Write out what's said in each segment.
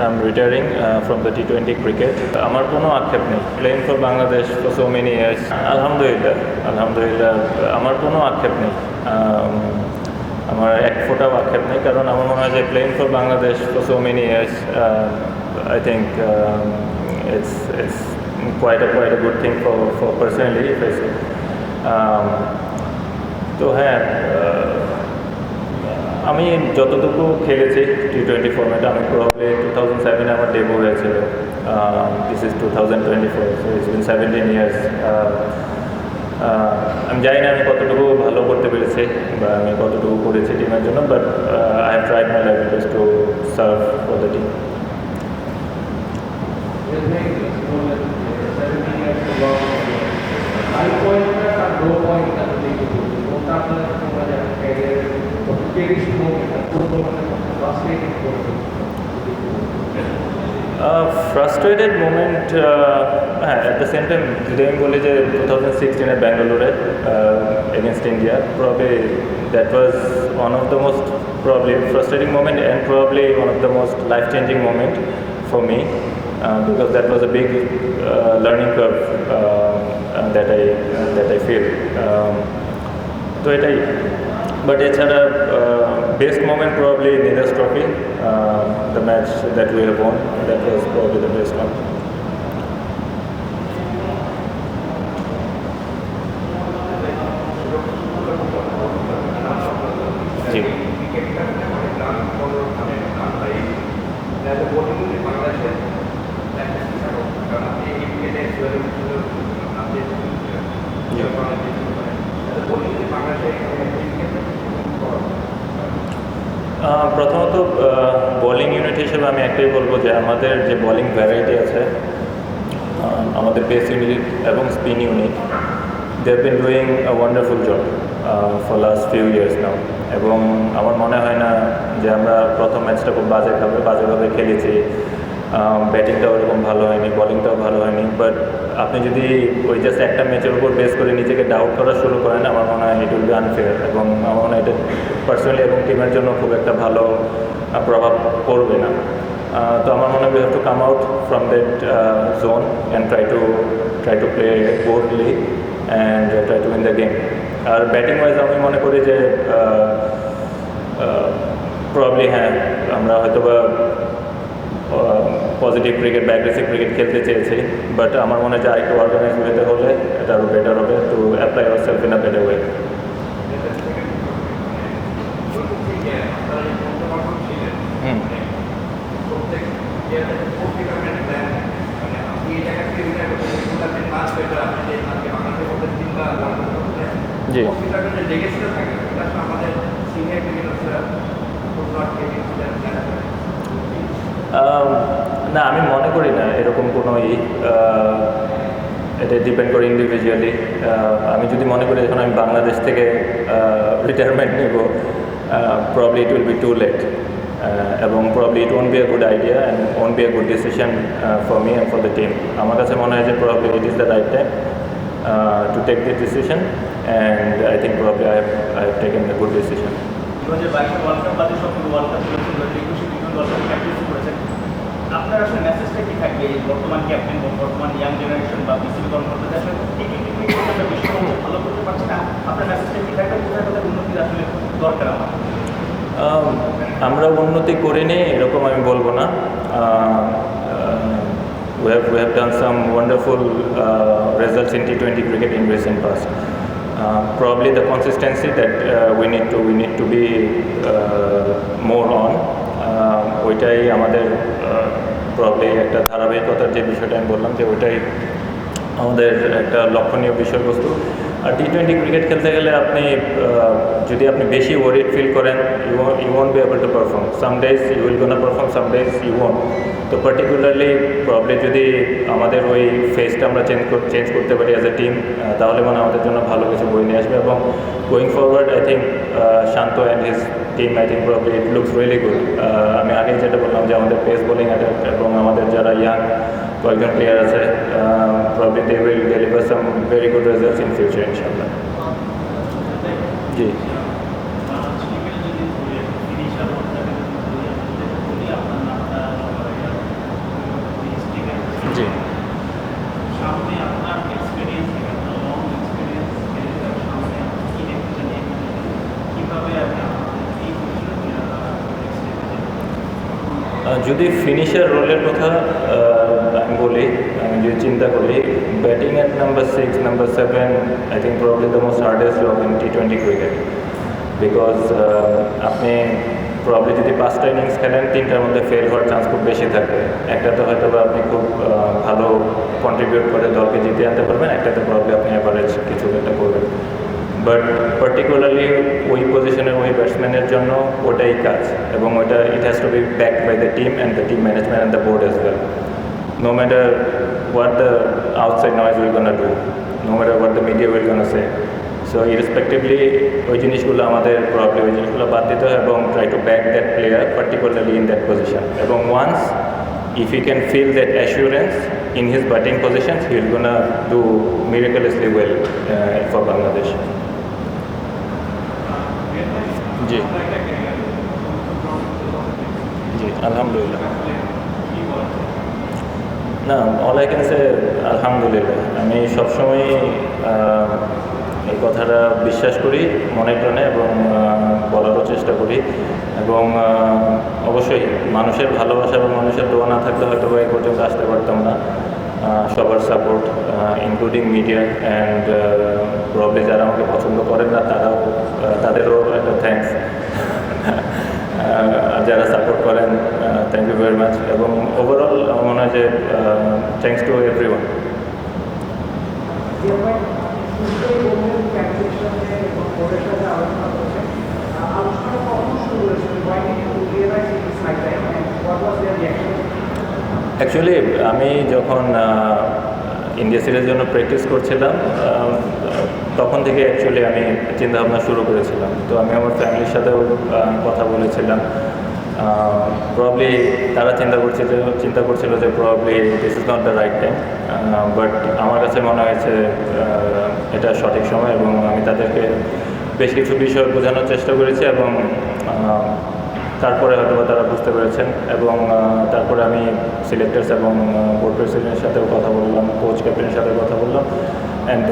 I am retiring from the T twenty cricket আমার কোনো আক্ষেপ নেই। Playing for Bangladesh for so many years আলহামদুলিল্লাহ আলহামদুলিল্লাহ আমার কোনো আক্ষেপ নেই। Um, আমার এক ফোটাও আক্ষেপ নেই কারণ আমার মনে হয় যে playing for Bangladesh for so many years I think it's it's quite a good thing for for personally if Um, তো হ্যাঁ আমি যতটুকু খেলেছি টি টোয়েন্টি ফর্মেটে আমি প্রবলি টু থাউজেন্ড সেভেনে আমার ডেবু হয়েছিল। This is two thousand twenty four so it's been seventeen years আমি জানি না আমি কতটুকু ভালো করতে পেরেছি বা আমি কতটুকু করেছি টিমের জন্য but I have tried my best to serve for the team high পয়েন্টটা আর লো পয়েন্টটা যদি একটু বলতেন, কোনটা আপনার মনে হয় ক্যারিয়ারের সবচেয়ে মোমেন্ট কোন মানে ফ্রাস্ট্রেটিং করবে ফ্রাস্ট্রেটেড মোমেন্ট হ্যাঁ অ্যাট দ্য সেম টাইম যদি আমি বলি যে টু থাউজেন্ড সিক্সটিনে ব্যাঙ্গালোরে against India probably that was one of the most probably frustrating moment and probably one of the most life changing moment for me because that was a big learning curve that I that I feel তো এটাই। But এছাড়া best moment probably Nidahas trophy the match that we have won that was probably the best one জি আহ, প্রথমত bowling unit হিসেবে আমি একটাই বলব যে আমাদের যে বলিং ভ্যারাইটি আছে আমাদের পেস ইউনিট এবং spin unit they have been doing a wonderful job for last few years now এবং আমার মনে হয় না যে আমরা প্রথম ম্যাচটা খুব বাজেভাবে বাজেভাবে খেলেছি। ব্যাটিংটাও ওরকম ভালো হয়নি বলিংটাও ভালো হয়নি বাট আপনি যদি ওই জাস্ট একটা ম্যাচের উপর বেস করে নিজেকে ডাউট করা শুরু করেন, আমার মনে হয় ইট উইল বি আনফেয়ার এবং আমার মনে হয় এটা পার্সোনালি এবং টিমের জন্য খুব একটা ভালো প্রভাব পড়বে না। তো আমার মনে হয় we have to come out from that zone and try to try to play boldly and try to win the game R batting wise আমি মনে করি যে প্রবলি হ্যাঁ আমরা হয়তো বা পজিটিভ ক্রিকেট বা অ্যাগ্রেসিভ ক্রিকেট খেলতে চেয়েছি বাট আমার মনে হয় যে আরেকটু অর্গানাইজ ওয়েতে হলে এটা আরও বেটার হবে to apply our self in a better way জি। না, আমি মনে করি না এরকম কোনো এটা ডিপেন্ড করে ইন্ডিভিজুয়ালি আমি যদি মনে করি এখন আমি বাংলাদেশ থেকে রিটায়ারমেন্ট নেব probably it will be too late এবং probably it won't be a good idea and won't be a good decision for me and for the team আমার কাছে মনে হয় যে probably it is the right time to take this decision and I think probably I have I have taken the good decision দু হাজার বাইশে world cup বাদে সবগুলো ওয়ার্ল্ড কাপ খেলেছেন আপনার আসলে মেসেজটা কি থাকবে বর্তমান ক্যাপ্টেন বা বর্তমান ইয়াং জেনারেশন বা বিসিবি কর্মকর্তা আসলে টি টোয়েন্টি বেশি ভালো করতে পারছি না আপনার মেসেজটা কি থাকবে কোথায় কোথায় উন্নতির আসলে দরকার আমার আমরা উন্নতি করে করিনি এরকম আমি বলব না done some wonderful uh, results in T20 cricket in recent past. Uh, probably the consistency that uh, we need to we need to be uh, more on. Uh, ওইটাই আমাদের প্রবলি একটা ধারাবাহিকতার যে বিষয়টা আমি বললাম যে ওইটাই আমাদের একটা লক্ষণীয় বিষয়বস্তু। আর টি টোয়েন্টি ক্রিকেট খেলতে গেলে আপনি যদি আপনি বেশি ওয়ারিড ফিল করেন you you won't be able to perform some days you will gonna perform some days you won't তো পার্টিকুলারলি প্রবলি যদি আমাদের ওই ফেসটা আমরা চেঞ্জ চেঞ্জ করতে পারি অ্যাজ এ টিম তাহলে মানে আমাদের জন্য ভালো কিছু বই নিয়ে আসবে এবং going forward I think Shanto and his team I think probably it looks really good আমি আগেই যেটা বললাম যে আমাদের পেস বোলিং অ্যাটাক এবং আমাদের যারা ইয়াং কয়েকজন প্লেয়ার আছে probably they will deliver some very good results in future ইনশাল্লাহ জি যদি ফিনিশার রোলের কথা আমি বলি, আমি যদি চিন্তা করি batting at number six number seven I think probably the most hardest job in T twenty cricket because আপনি প্রবলি যদি পাঁচটা ইনিংস খেলেন, তিনটার মধ্যে ফেল হওয়ার চান্স খুব বেশি থাকে। একটাতে হয়তো বা আপনি খুব ভালো কন্ট্রিবিউট করে দলকে জিতে আনতে পারবেন, একটাতে প্রবলি আপনি অ্যাভারেজ কিছু একটা করবেন। বাট পার্টিকুলারলি ওই পজিশনের ওই ব্যাটসম্যানের জন্য ওটাই কাজ এবং ওটা it has to be backed by the team and the team management and the board as well no matter what the outside noise we're gonna do, no matter what the media will gonna say. So irrespectively ওই জিনিসগুলো আমাদের problem ওই জিনিসগুলো বাদ দিতে হয় এবং try to back that player particularly in that position এবং once if he can feel that assurance in his batting positions, he's gonna do miraculously well uh, for Bangladesh. জি। জি, আলহামদুলিল্লাহ। না অল আই ক্যান সে আলহামদুলিল্লাহ। আমি সবসময় এই কথাটা বিশ্বাস করি, মনে প্রাণে এবং বলারও চেষ্টা করি। এবং অবশ্যই মানুষের ভালোবাসা এবং মানুষের দোয়া না থাকলে হয়তো বা এই পর্যন্ত আসতে পারতাম না। সবার support including media and probably যারা আমাকে পছন্দ করেন না তারাও তাদেরও একটা থ্যাঙ্কস আহ, যারা সাপোর্ট করেন থ্যাংক ইউ ভেরি মাচ এবং ওভারঅল মনে হয় যে thanks to every one actually আমি যখন ইন্ডিয়া সিরিজের জন্য প্র্যাকটিস করছিলাম তখন থেকে অ্যাকচুয়ালি আমি চিন্তা ভাবনা শুরু করেছিলাম। তো আমি আমার ফ্যামিলির সাথেও কথা বলেছিলাম। প্রবলি তারা চিন্তা করছিল চিন্তা করছিল যে probably this is not the right time but আমার কাছে মনে হয়েছে এটা সঠিক সময় এবং আমি তাদেরকে বেশ কিছু বিষয় বোঝানোর চেষ্টা করেছি এবং তারপরে হয়তো তারা বুঝতে পেরেছেন এবং তারপরে আমি সিলেক্টার্স এবং বোর্ড প্রেসিডেন্টের সাথেও কথা বললাম কোচ ক্যাপ্টেনের সাথে কথা বললাম and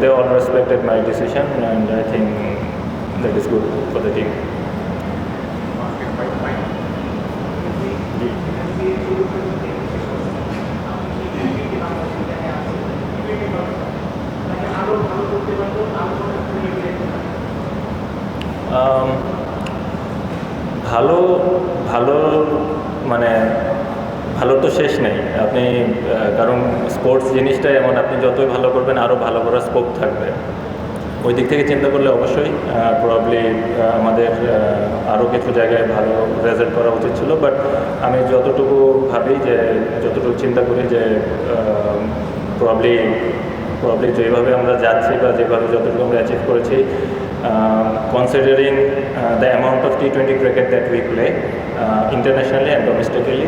they all respected my decision and I think that is good for the team um, ভালো ভালো মানে ভালো তো শেষ নেই। আপনি কারণ স্পোর্টস জিনিসটাই এমন, আপনি যতই ভালো করবেন আরও ভালো করার স্কোপ থাকবে। ওই দিক থেকে চিন্তা করলে অবশ্যই প্রবলি আমাদের আরও কিছু জায়গায় ভালো রেজাল্ট করা উচিত ছিল। বাট আমি যতটুকু ভাবি যে, যতটুকু চিন্তা করি যে প্রবলি প্রবলি যেভাবে আমরা যাচ্ছি বা যেভাবে যতটুকু আমরা অ্যাচিভ করেছি considering the amount of T twenty cricket that we play internationally and domestically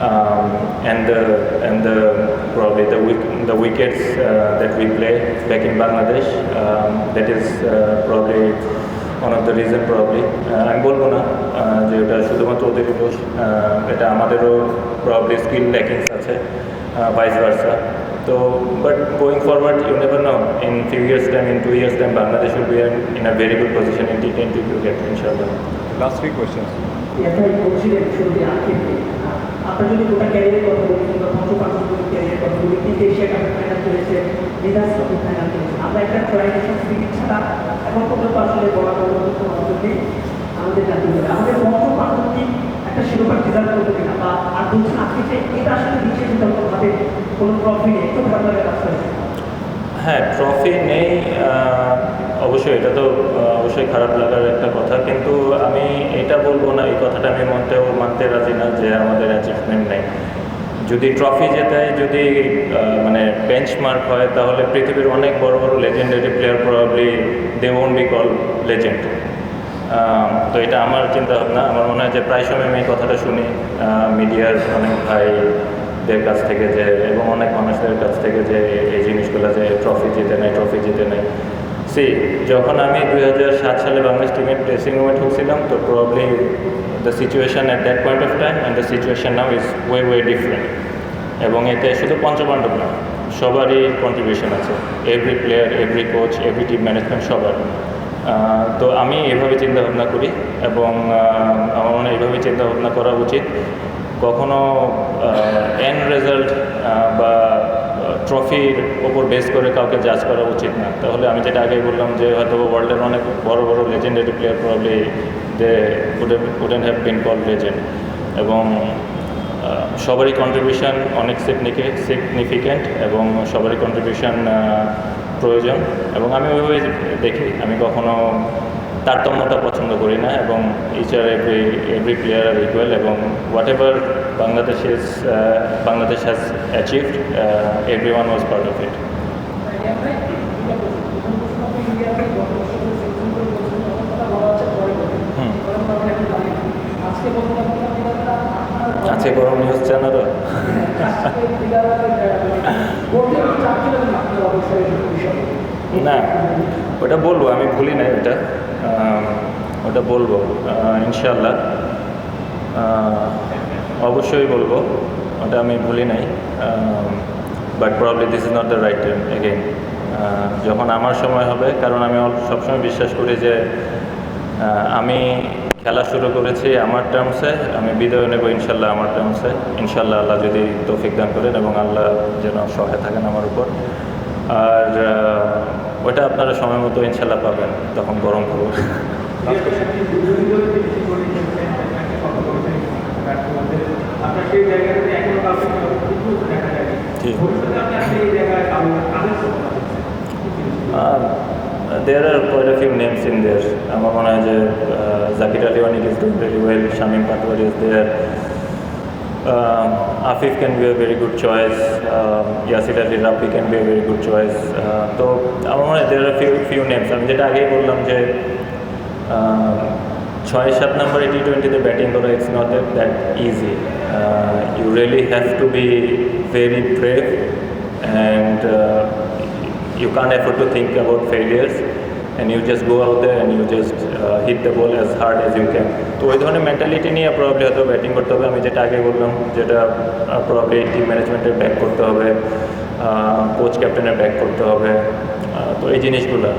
um, and the and the probably the wick, the wickets uh, that we play back in Bangladesh um, that is uh, probably one of the reason probably uh, আমি বলবো না uh, যে ওটা শুধুমাত্র ওদেরই দোষ uh, এটা আমাদেরও প্রবলি স্কিল ল্যাকিংস আছে ভাইস ভার্সা তো but going forward you never know in few years time in two years time Bangladesh will be in a very good position in T twenty cricket ইনশাআল্লাহ Last three questions. এটাই বলছিলেন শুরুতে আজকে আপনার যদি গোটা ক্যারিয়ারের কথা বলি কিংবা পঞ্চপাঠক ক্যারিয়ারের কথা বলি কিন্তু এশিয়া কাপের ফাইনাল চলেছে মেধাস কাপের ফাইনাল চলেছে আমরা একটা ট্রাইনেশন স্পিরিট ছাড়া। এখন পর্যন্ত আসলে বলা কোনো অন্তত নেই আমাদের জাতীয় দলে আমাদের পঞ্চপাঠক কি? একটা শিরোপা ডিজার্ভ করতে কিনা বা আর বলছেন আজকে যে এটা আসলে বিশেষ ভাবে কোনো ট্রফি নেই খারাপ লাগে রাস্তায় হ্যাঁ ট্রফি নেই অবশ্যই এটা তো অবশ্যই খারাপ লাগার একটা কথা, কিন্তু আমি এটা বলব না, এই কথাটা আমি মনতেও মানতে রাজি না যে আমাদের অ্যাচিভমেন্ট নেই। যদি ট্রফি জেতায়, যদি মানে বেঞ্চমার্ক হয়, তাহলে পৃথিবীর অনেক বড় বড় legendary player probably they won't be call legend তো এটা আমার চিন্তা ভাবনা আমার মনে হয় যে প্রায় সময় আমি কথাটা শুনি মিডিয়ার অনেক ভাইদের কাছ থেকে যে, এবং অনেক মানুষদের কাছ থেকে যে এই জিনিসগুলো যে ট্রফি জিতে নেয় ট্রফি জিতে নেয়। সি যখন আমি দুই সালে বাংলাদেশ টিমের ড্রেসিং রুমে ঢুকছিলাম, তো probably the situation at that point of time and the situation now is way way different এবং এতে শুধু পঞ্চপাণ্ডব না, সবারই কন্ট্রিবিউশন আছে। Every player every coach every team management সবার। তো আমি এভাবে চিন্তা ভাবনা করি এবং আমার মনে এইভাবে চিন্তা ভাবনা করা উচিত। কখনো এন্ড রেজাল্ট বা ট্রফির ওপর বেস করে কাউকে জাজ করা উচিত না। তাহলে আমি যেটা আগেই বললাম যে হয়তো ওয়ার্ল্ডের অনেক বড় বড় legendary player probably they wouldn't have been call legend এবং সবারই কন্ট্রিবিউশন অনেক সিগনিফিক্যান্ট এবং সবারই কন্ট্রিবিউশন প্রয়োজন এবং আমি ওইভাবে দেখি। আমি কখনো তারতম্যটা পছন্দ করি না এবং each are every every player are equal এবং whatever Bangladesh is Bangladesh has achieved every one was part of it আজকে আছে গরম নিউজ চ্যানেলও না ওটা বলব আমি ভুলি ওটা। আম, ওটা বলব ইনশাল্লাহ অবশ্যই বলব ওটা আমি ভুলি নাই। But probably this is not the right time again যখন আমার সময় হবে কারণ আমি সবসময় বিশ্বাস করি যে আমি খেলা শুরু করেছি আমার টার্মসে আমি বিদায় নেব ইনশাল্লাহ আমার টার্মসে ইনশাল্লাহ আল্লাহ যদি তৌফিক দান করেন এবং আল্লাহ যেন সহায় থাকেন আমার উপর। আর ওটা আপনারা সময় মতো ইনশাল্লাহ পাবেন, তখন গরম খবর? There are quite few names in there আমার মনে হয় যে Zakir Ali is doing very well Shamim Patwari is there Afif can be a very good choice Yasir Ali Rabbi can be a very good choice তো আমার মনে হয় there are few few names আমি যেটা আগেই বললাম যে আহ, ছয় সাত নম্বরে টি টোয়েন্টিতে ব্যাটিং করা it's not that easy you really have to be very brave and you can't afford to think about failures. And you just go out the and you just hit the ball as hard as you can তো ওই ধরনের mentality নিয়ে probably হয়তো batting করতে হবে। আমি যেটা আগে বললাম, যেটা প্রবলি টিম ম্যানেজমেন্টের ব্যাক করতে হবে কোচ ক্যাপ্টেনের ব্যাক করতে হবে। তো এই জিনিসগুলো।